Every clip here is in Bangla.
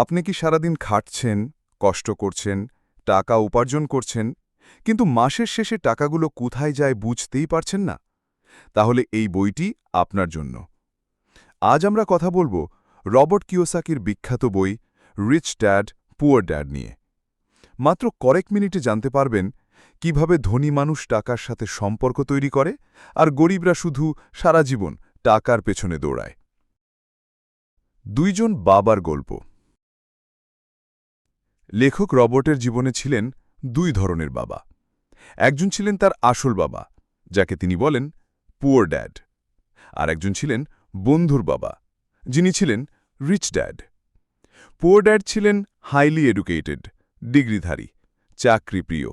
আপনি কি সারাদিন খাটছেন, কষ্ট করছেন, টাকা উপার্জন করছেন, কিন্তু মাসের শেষে টাকাগুলো কোথায় যায় বুঝতেই পারছেন না? তাহলে এই বইটি আপনার জন্য। আজ আমরা কথা বলব রবার্ট কিওসাকির বিখ্যাত বই রিচ ড্যাড, পুয়ার ড্যাড নিয়ে। মাত্র কয়েক মিনিটে জানতে পারবেন কীভাবে ধনী মানুষ টাকার সাথে সম্পর্ক তৈরি করে আর গরিবরা শুধু সারা জীবন টাকার পেছনে দৌড়ায়। দুইজন বাবার গল্প। লেখক রবর্টের জীবনে ছিলেন দুই ধরনের বাবা। একজন ছিলেন তার আসল বাবা, যাকে তিনি বলেন পুয়ার ড্যাড আর একজন ছিলেন বন্ধুর বাবা, যিনি ছিলেন রিচ ড্যাড পুয়ার ড্যাড ছিলেন হাইলি এডুকেটেড, ডিগ্রিধারী, চাকরিপ্রিয়।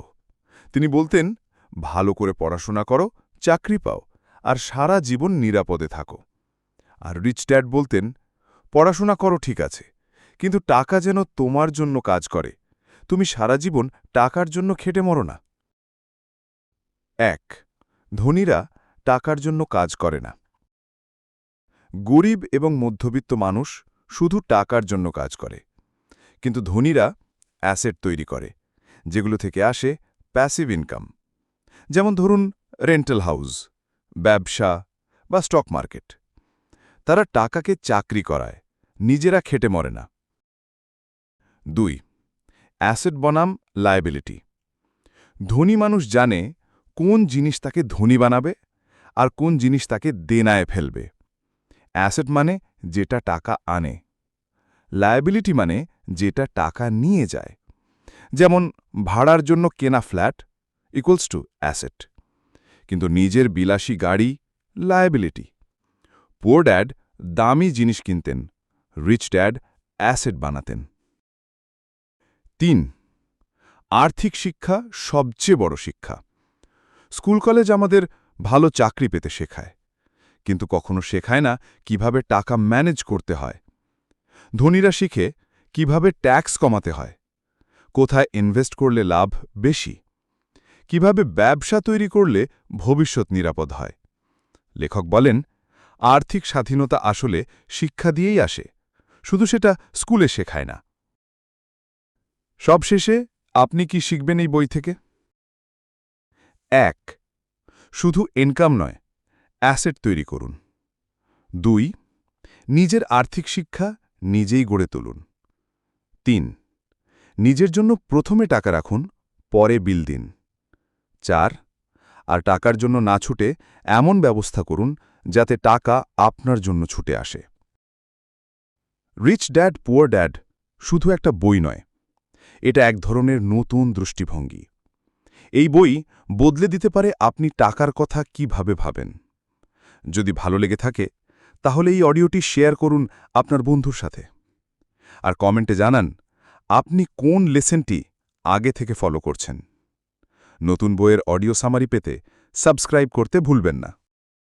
তিনি বলতেন, ভালো করে পড়াশোনা করো, চাকরি পাও, আর সারা জীবন নিরাপদে থাকো। আর রিচ ড্যাড বলতেন, পড়াশোনা করো, ঠিক আছে কিন্তু টাকা যেন তোমার জন্য কাজ করে। তুমি সারা জীবন টাকার জন্য খেটে মরো না। এক, ধনীরা টাকার জন্য কাজ করে না। গরিব এবং মধ্যবিত্ত মানুষ শুধু টাকার জন্য কাজ করে। কিন্তু ধনীরা অ্যাসেট তৈরি করে, যেগুলো থেকে আসে প্যাসিভ ইনকাম। যেমন ধরুন, রেন্টাল হাউস, ব্যবসা বা স্টক মার্কেট। তারা টাকাকে চাকরি করায়, নিজেরা খেটে মরে না। দুই, অ্যাসেট বনাম, লায়াবিলিটি। ধনী মানুষ জানে কোন জিনিস তাকে ধনী বানাবে আর কোন জিনিস তাকে দেনায় ফেলবে। অ্যাসেট মানে যেটা টাকা আনে। লায়াবিলিটি মানে যেটা টাকা নিয়ে যায়। যেমন, ভাড়ার জন্য কেনা ফ্ল্যাট ইকুয়ালস টু অ্যাসেট। কিন্তু নিজের বিলাসী গাড়ি, লায়াবিলিটি। পোর ড্যাড দামি জিনিস কিনতেন। রিচ ড্যাড অ্যাসেট বানাতেন। তিন, আর্থিক শিক্ষা সবচেয়ে বড় শিক্ষা। স্কুল কলেজ আমাদের ভালো চাকরি পেতে শেখায়, কিন্তু কখনো শেখায় না কীভাবে টাকা ম্যানেজ করতে হয়। ধনীরা শিখে কীভাবে ট্যাক্স কমাতে হয়, কোথায় ইনভেস্ট করলে লাভ বেশি, কীভাবে ব্যবসা তৈরি করলে ভবিষ্যৎ নিরাপদ হয়। লেখক বলেন, আর্থিক স্বাধীনতা আসলে শিক্ষা দিয়েই আসে, শুধু সেটা স্কুলে শেখায় না। সবশেষে, আপনি কি শিখবেন এই বই থেকে? এক, শুধু ইনকাম নয় অ্যাসেট তৈরি করুন। দুই, নিজের আর্থিক শিক্ষা নিজেই গড়ে তুলুন। তিন, নিজের জন্য প্রথমে টাকা রাখুন, পরে বিল দিন। চার, আর টাকার জন্য না ছুটে এমন ব্যবস্থা করুন যাতে টাকা আপনার জন্য ছুটে আসে। রিচ ড্যাড, পুয়ার ড্যাড শুধু একটা বই নয় এটা এক ধরনের নতুন দৃষ্টিভঙ্গি। এই বই বদলে দিতে পারে আপনি টাকার কথা কীভাবে ভাবেন। যদি ভালো লেগে থাকে, তাহলে এই অডিওটি শেয়ার করুন আপনার বন্ধুর সাথে। আর কমেন্টে জানান, আপনি কোন লেসেনটি আগে থেকে ফলো করছেন? নতুন বইয়ের অডিও সামারি পেতে সাবস্ক্রাইব করতে ভুলবেন না।